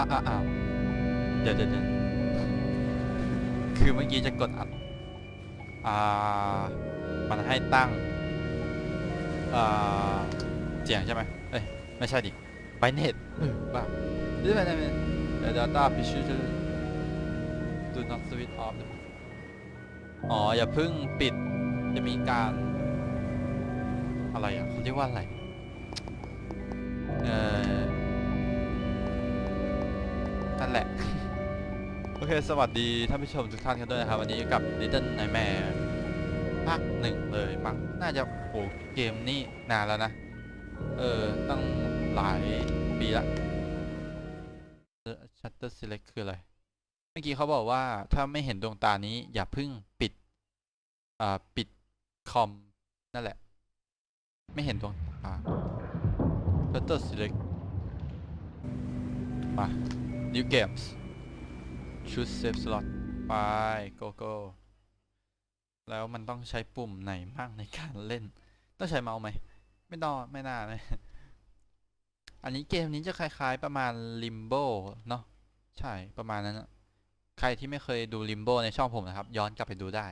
าวอ้าวอ้าวเดี๋ยวเดี๋ยวคือเมื่อกี้จะกดอัด อ่า มันให้ตั้ง อ่า เสียงใช่ไหมเอ้ย ไม่ใช่ดิไปเน็ตบ้าเดี๋ยวเดี๋ยวเดี๋ยว data p i c t u r e do not switch off อ๋อ อย่าเพิ่งปิด จะมีการ อะไรอะเขาเรียกว่าอะไร เอ่อ นั่นแหละ โอเค สวัสดีท่านผู้ชมทุกท่านกันด้วยนะครับ วันนี้กับ Little Nightmare ภาคหนึ่งเลยมั้งน่าจะโอ้เกมนี่นานแล้วนะ เออ ตั้งหลายปีละ Shutter Select คืออะไร เมื่อกี้เขาบอกว่าถ้าไม่เห็นดวงตานี้อย่าเพิ่งปิด อ่า ปิดคอม นั่นแหละ ไม่เห็นดวงตา Shutter Select มา New Games Choose Save Slot ไป Go Go แล้วมันต้องใช้ปุ่มไหนบ้างในการเล่น ต้องใช้เมาส์ไหม ไม่ต้องไม่น่าเลยอันนี้เกมนี้จะคล้ายๆประมาณ Limbo เนาะใช่ประมาณนั้นนะใครที่ไม่เคยดู Limbo ในช่องผมนะครับ ย้อนกลับไปดูได้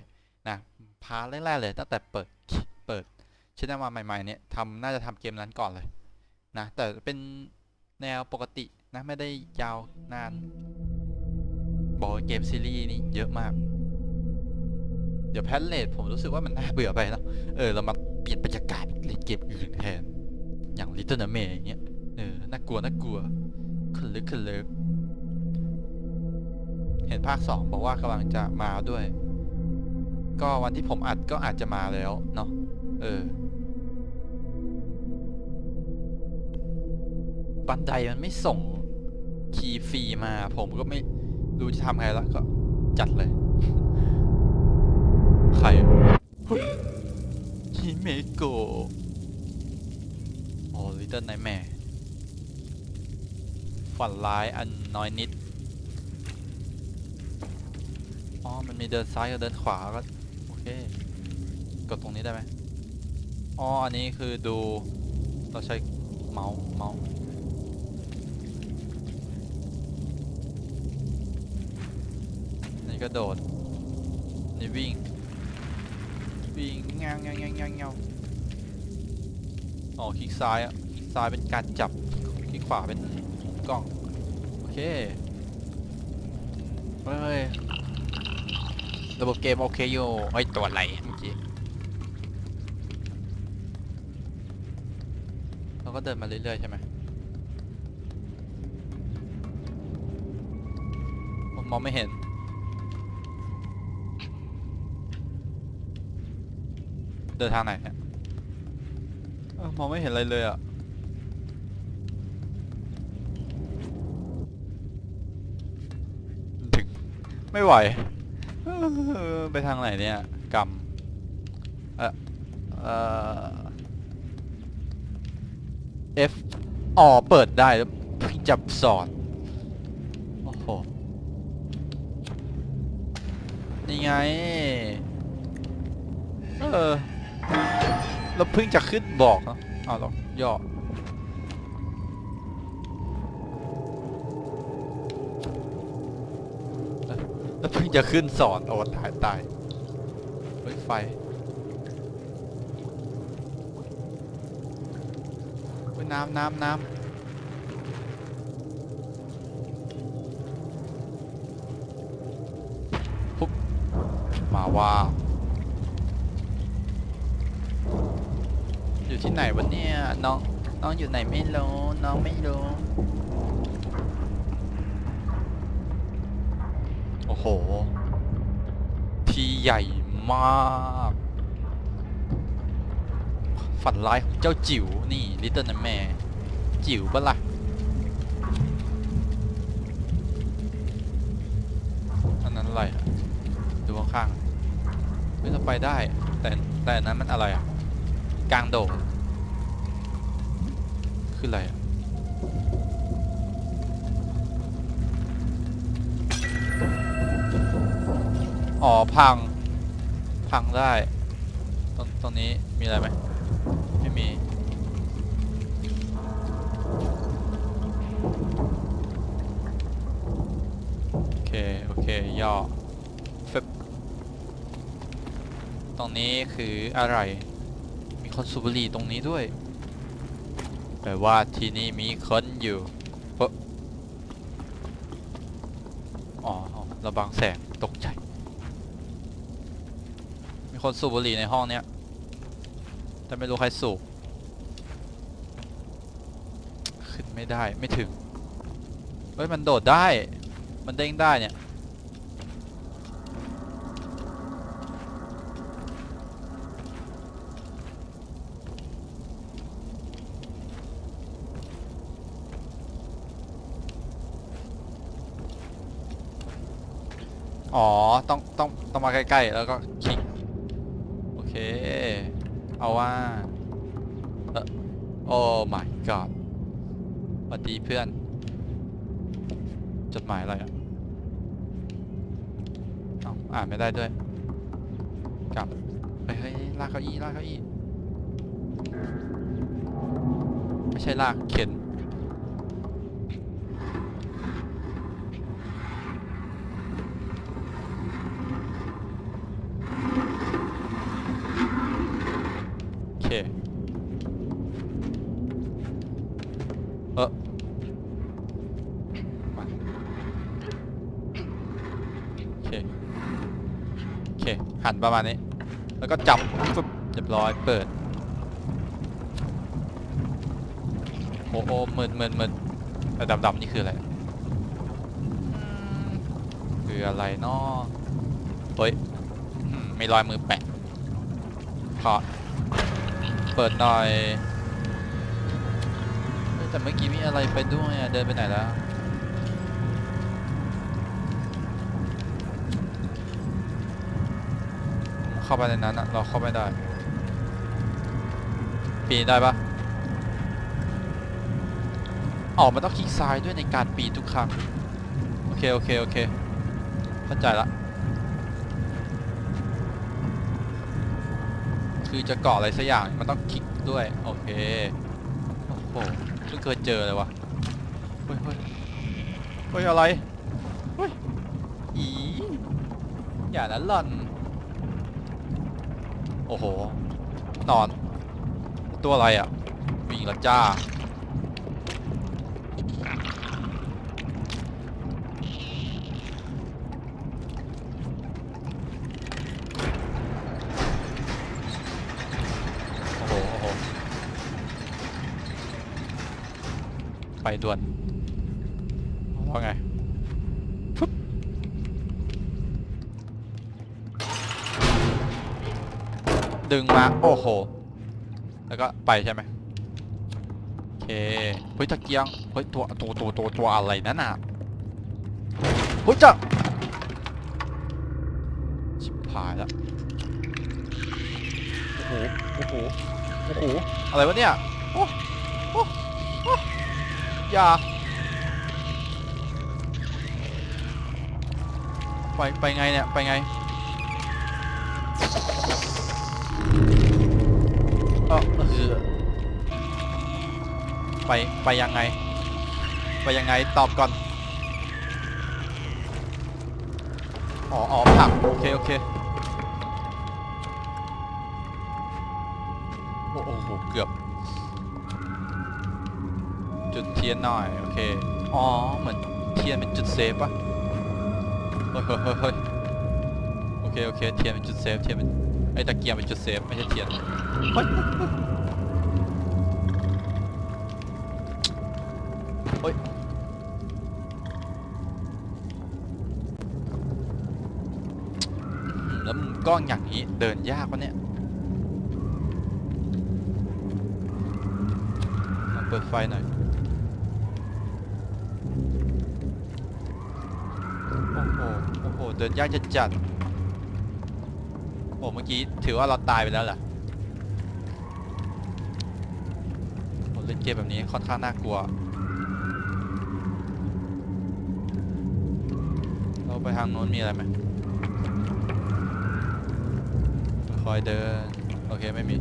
นะพาร์ทแรกๆเลยตั้งแต่เปิดเปิดช่นมาใหม่ๆเนี่ยทำน่าจะทำเกมนั้นก่อนเลยนะแต่เป็นแนวปกติ นะไม่ได้ยาวนาน บอกเกมซีรีส์นี้เยอะมาก เดี๋ยวแพทเลทผมรู้สึกว่ามันน่าเบื่อไปเนอะเออเรามาเปลี่ยนบรรยากาศเล่นเกมอื่นแทน อย่าง Little Nightmare อย่างเงี้ยเออน่ากลัวน่ากลัวขนลึกขนลึกเห็นภาคสองบอกว่ากำลังจะมาด้วย ก็วันที่ผมอัดก็อาจจะมาแล้วเนาะเออบันไดมันไม่ส่ง คีย์ฟรีมา ผมก็ไม่รู้จะทำไงแล้วก็จัดเลย ใครเฮ้ยฮิเมโกะโอ้ลิตเติ้ลไนแม่ฝันร้ายอันน้อยนิด อ๋อ มันมีเดินซ้ายกับเดินขวาก็โอเค กดตรงนี้ได้ไหมอ๋อ อันนี้คือดู เราใช้เมาส์เมาส์ นี่กระโดด นี่วิ่ง วิ่งเงาเงาเงาเงาเงาอ๋อคลิกซ้ายอะคลิกซ้ายเป็นการจับคลิกขวาเป็นกล้อง โอเคเฮ้ยระบบเกมโอเคอยู่ไอ้ยตัวอะไรเมื่อกี้เราก็เดินมาเรื่อยๆใช่ไหมผมมองไม่เห็น เดินทางไหนเนี่ยเอ้ามองไม่เห็นอะไรเลยอะ ถึง ไม่ไหวเออไปทางไหนเนี่ยกรรมเออเออ F อ๋อเปิดได้แล้วจับสอนโอ้โห นี่ไง เออ เราเพิ่งจะขึ้นบอกเนะอ้าวเหรอย่อแล้วเพิ่งจะขึ้นสอนโอ้ตายตายเฮ้ยไฟเฮ้ยน้ำน้ำน้ำปุ๊บมาว่า อยู่ที่ไหนวะเนี่ยน้องน้องอยู่ไหนไม่รู้น้องไม่รู้โอ้โห ที่ใหญ่มาก ฝันร้ายของเจ้าจิ๋วนี่ลิตเติ้ลแม่จิ๋วปะล่ะอันนั้นอะไรดูข้างๆไม่ต้องไปได้ แต่แต่อันนั้นมันอะไรอะกลางโดด คืออะไรอะอ๋อ พัง พังได้ตรงตรงนี้มีอะไรไหมไม่มี โอเค โอเค ย่อฟึบตรงนี้คืออะไร มีคนสูบบุหรี่ตรงนี้ด้วย ลว่าที่นี่มีคนอยู่เฮ้ออ๋ออ๋อระบังแสงตกใจ มีคนสูบบุหรี่ในห้องเนี้ย แต่ไม่รู้ใครสูบ ขึ้นไม่ได้ไม่ถึง เฮ้ย มันโดดได้ มันเด้งได้เนี่ย อ๋อ ต้องต้องต้องมาใกล้ๆ แล้วก็คลิก โอเค เอาว่า เออโอ้ my god สวัสดีเพื่อน จดหมายอะไรอะเอ้าอ่านไม่ได้ด้วย กลับ เฮ้ยเฮ้ยลากเก้าอี้ลากเก้าอี้ ไม่ใช่ลาก เข็น เคเออโอเคโอเคหันประมาณนี้ แล้วก็จับฟึบเรียบร้อยเปิด โอ้โอ้มืดมืดมืดแต่ดำดำๆนี่คืออะไรคืออะไรเนาะเฮ้ยอืมมีรอยมือแปะขอ เปิดหน่อยแต่เมื่อกี้มีอะไรไปด้วยเดินไปไหนแล้วเข้าไปในนั้นอะเราเข้าไม่ได้ ปีนได้ปะอ๋อมันต้องคลิกซ้ายด้วยในการปีนทุกครั้ง โอเค โอเค โอเค เข้าใจละ คือจะเกาะอะไรสักอย่างมันต้องคลิกด้วย โอเค โอ้โหเพิ่งเคยเจอเลยวะเฮ้ยเฮ้ยเฮ้ยอะไรเฮ้ยอีอย่าละหล่อนโอ้โหนอน ตัวอะไรอะวิ่งละจ้า ไปด่วนว่าไงฟึบดึงมา โอ้โห แล้วก็ไปใช่ไหมโอเคเฮ้ยตะเกียงเฮ้ยตัวตัวตัวตัวตัวอะไรนั่นน่ะเฮ้ยจะชิบหายแล้วโอ้โหโอ้โหโอ้โหอะไรวะเนี่ยโอ้โอ้โอ้ อย่า ไป ไปไงเนี่ย ไปไง เออคือ ไป ไปยังไง ไปยังไง ตอบก่อน อ๋ออ๋อผัก โอเค โอเค จุดเทียนหน่อยโอเคอ๋อเหมือนเทียนเป็นจุดเซฟปะเฮ้ยเฮ้ยเฮ้ยโอเคโอเคเทียนเป็นจุดเซฟเทียนเป็นไอ้ตะเกียงเป็นจุดเซฟไม่ใช่เทียนเฮ้ยเฮ้ยแล้วมุมกล้องอย่างนี้เดินยากปะเนี่ยเปิดไฟหน่อย เดินยากจะจัด โอ้เมื่อกี้ถือว่าเราตายไปแล้วเหรอผมเล่นเกมแบบนี้ค่อนข้างน่ากลัว เราไปทางโน้นมีอะไรไหมค่อยเดิน โอเคไม่มี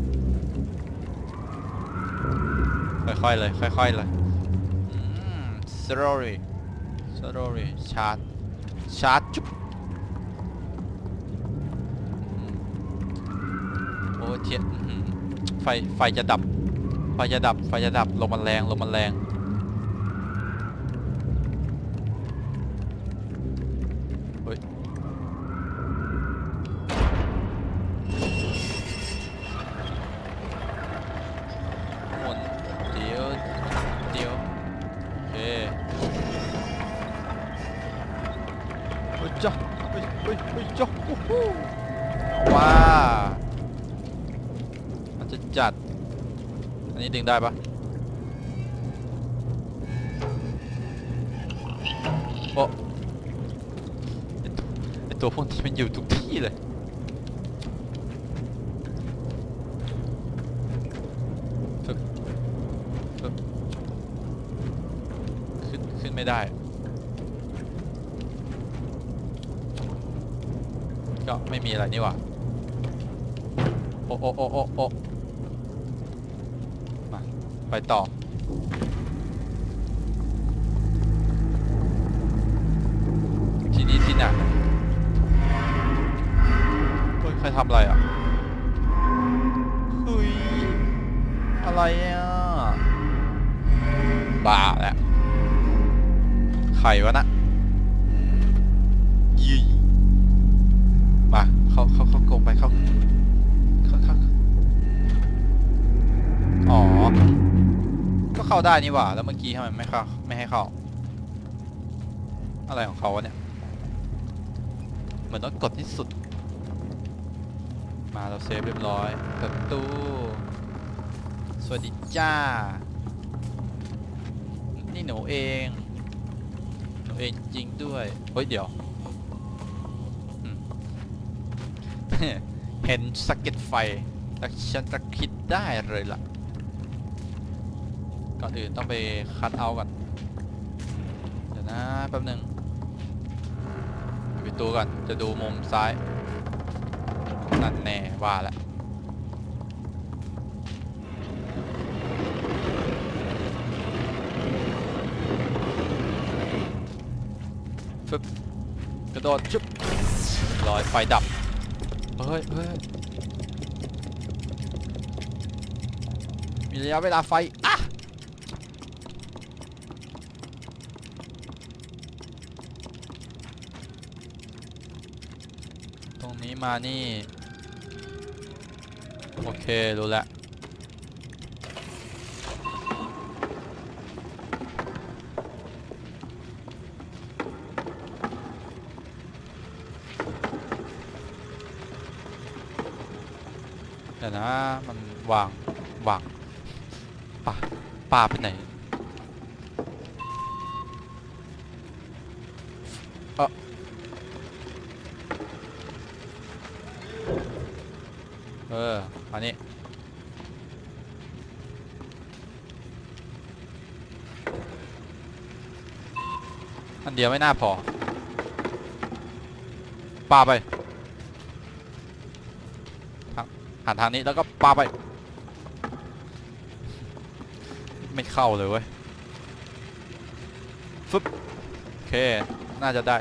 ค่อยๆเลย ค่อยๆเลยอืม slowly slowly ชาร์จชชาร์จจุ๊บ เทียนไฟไฟจะดับ ไฟจะดับไฟจะดับลมมันแรงลมมันแรง จัด อันนี้ดึงได้ปะโอ้ไอตัวไอตัวพวกนี้มันอยู่ทุกที่เลย ขึ้นขึ้นไม่ได้ ก็ไม่มีอะไรนี่หว่าโอ้โอ้โอ้โอ้โอ้มา ไปต่อ ที่นี่ที่ไหนเฮ้ยใครทำอะไรอะเฮ้ยอะไรอะ บ้าแล้วใครวะนะ เข้าได้นี่หว่า แล้วเมื่อกี้ทำไมไม่เข้าไม่ให้เข้า อะไรของเขาวะเนี่ย เหมือนต้องกดที่สุด มาเราเซฟเรียบร้อยเปิดประตูสวัสดีจ้า นี่หนูเอง หนูเองจริงด้วย เฮ้ย เดี๋ยว เห็นสะเก็ตไฟแล้วฉันจะคิดได้เลยล่ะ ก่อนอื่นต้องไปคัดเอาก่อน เดี๋ยวนะแป๊บหนึ่งปิดประตูก่อน จะดูมุมซ้าย นั่นแน่ว่าล้วฟึบกระโดดชุบลอยไฟดับ เฮ้ยเฮ้ยมีระยะเวลาไฟอะตร งนี้มานี่ โอเค รู้แล้วเดี๋ยวนะ มันวาง วาง ป่า ป่าไปไหน อันเดียวไม่น่าพอปาไปหันทางนี้แล้วก็ปาไป ไม่เข้าเลยเว้ยฟึบโอเค น่าจะได้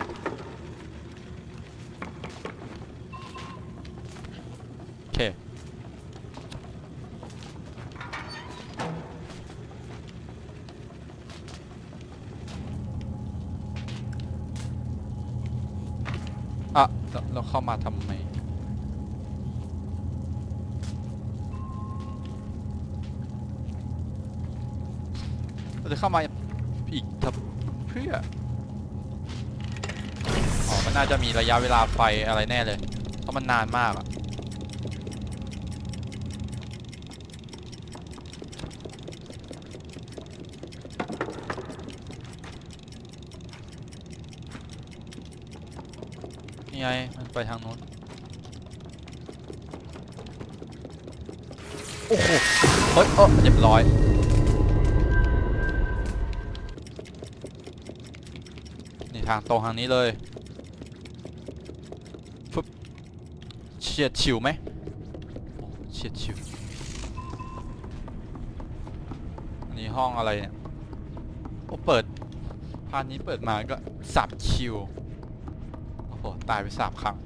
เราจะเข้ามาอีกเพื่ออ๋อมันน่าจะมีระยะเวลาไฟอะไรแน่เลย เพราะมันนานมากอะนี่ไงมันไปทางนู้น โอ้โห เฮ้ยเออเรียบร้อย ทางตรงทางนี้เลยปุ๊บเฉียดฉิวไหมเฉียดฉิวอันนี้ห้องอะไรเนี่ยโอ้เปิดพานนี้เปิดมาก็สับชิวโอ้โหตายไปสามครั้ง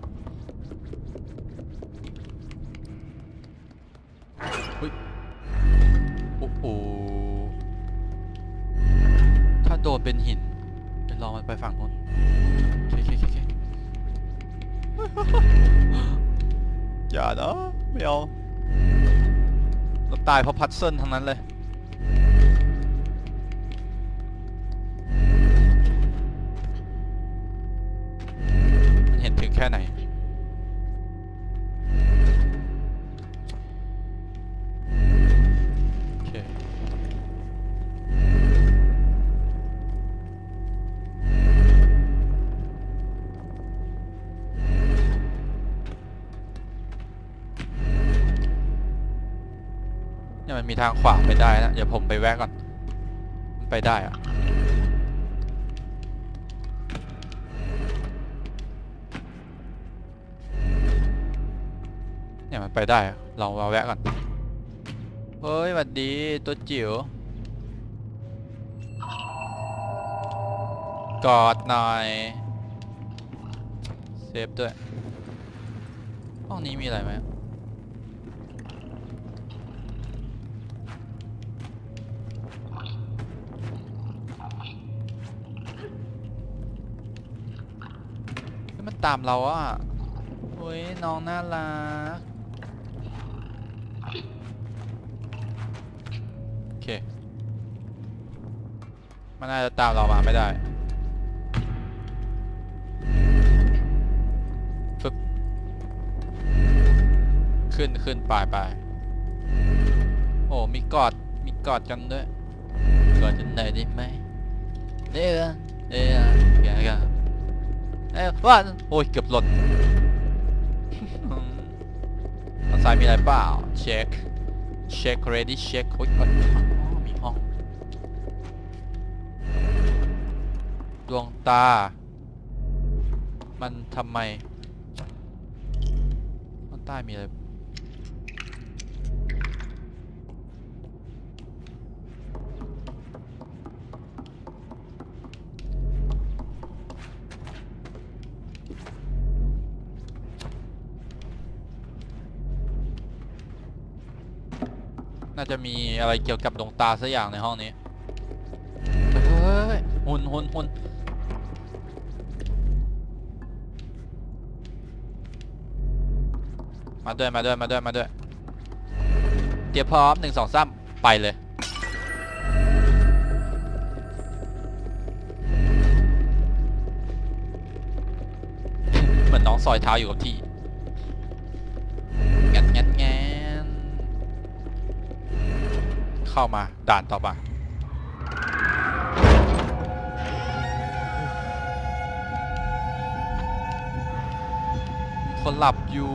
ตายเพราะพัดเซิลทั้งนั้นเลย มันมีทางขวาไปได้นะเดี๋ยวผมไปแวะก่อนมันไปได้อะเนี่ยมันไปได้อะเรามาแวะก่อนเฮ้ยสวัสดีตัวจิ๋วกอดหน่อยเซฟด้วยห้องนี้มีอะไรไหม ตามเราอะเฮ้ยน้องน่ารักโอเค มันน่าจะตามเรามาไม่ได้ฟึบขึ้นขึ้นไปไปโอ้มีกอดมีกอดกันด้วยกอดกันหนอยได้ไหมเด้อเด้ออย่าอย่า เอ้ยว่าโอ้ยเกือบหล่นทางซ้ายมีอะไรเปล่าเช็คเช็คเรดี้เช็คโอ้ยอ๋อมีห้องดวงตา มันทำไมข้างใต้มีอะไร น่าจะมีอะไรเกี่ยวกับดวงตาสักอย่างในห้องนี้ เฮ้ยหุ่นหุ่นหุ่นมาด้วยมาด้วยมาด้วยมาด้วย เตรียมพร้อมหนึ่งสองสามไปเลยเหมือนน้องซอยเท้าอยู่กับที่งันงันงัน เข้ามาด่านต่อมาคนหลับอยู่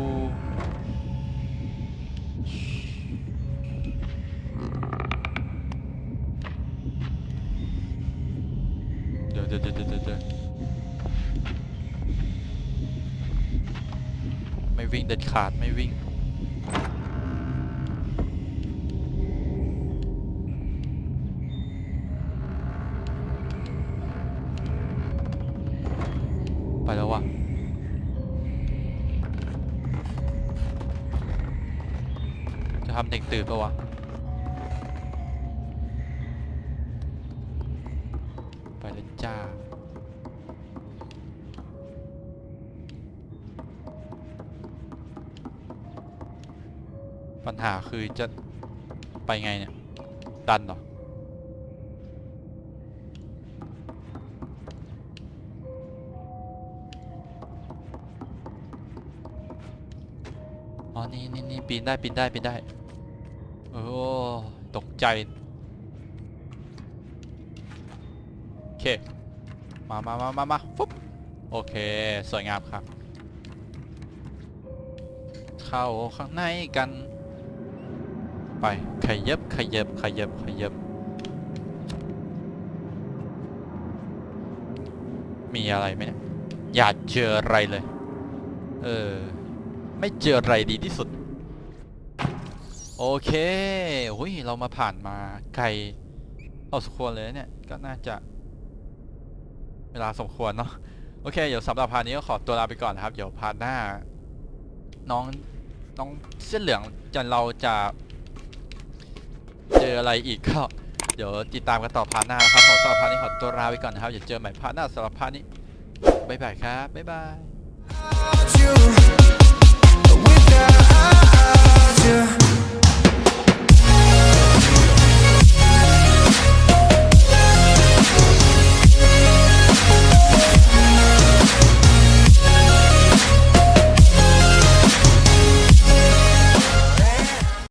เดี๋ยวเดี๋ยวเดี๋ยวเดี๋ยวเดี๋ยวไม่วิ่งเด็ดขาดไม่วิ่ง ไปแล้ววะจะทำเด็กตื่นปะวะไปเลยจ้าปัญหาคือจะไปไงเนี่ย ดันเหรอ อ๋อ นี่นี่นี่ปีนได้ปีนได้ปีนได้ โอ้ตกใจ โอเค มามามามามาฟุ๊บ โอเค สวยงามครับ เข้าข้างในกัน ไปขยับขยับขยับขยับมีอะไรไหมเนี่ย อย่าเจออะไรเลย เออ ไม่เจออะไรดีที่สุด โอเคหุยเรามาผ่านมาไกลพอสมควรเลยเนี่ย ก็น่าจะ เวลาสมควรเนาะโอเค เดี๋ยวสำหรับพาร์ทนี้ก็ขอตัวลาไปก่อนนะครับ เดี๋ยวพาร์ทหน้า น้องน้องเส้นเหลืองจะเราจะเจออะไรอีกก็เดี๋ยวติดตามกันต่อพาร์ทหน้านะครับผมสำหรับพาร์ทนี้ขอตัวลาไปก่อนนะครับเดี๋ยวเจอใหม่พาร์ทหน้าสำหรับพาร์ทนี้บ๊ายบายครับบ๊ายบาย you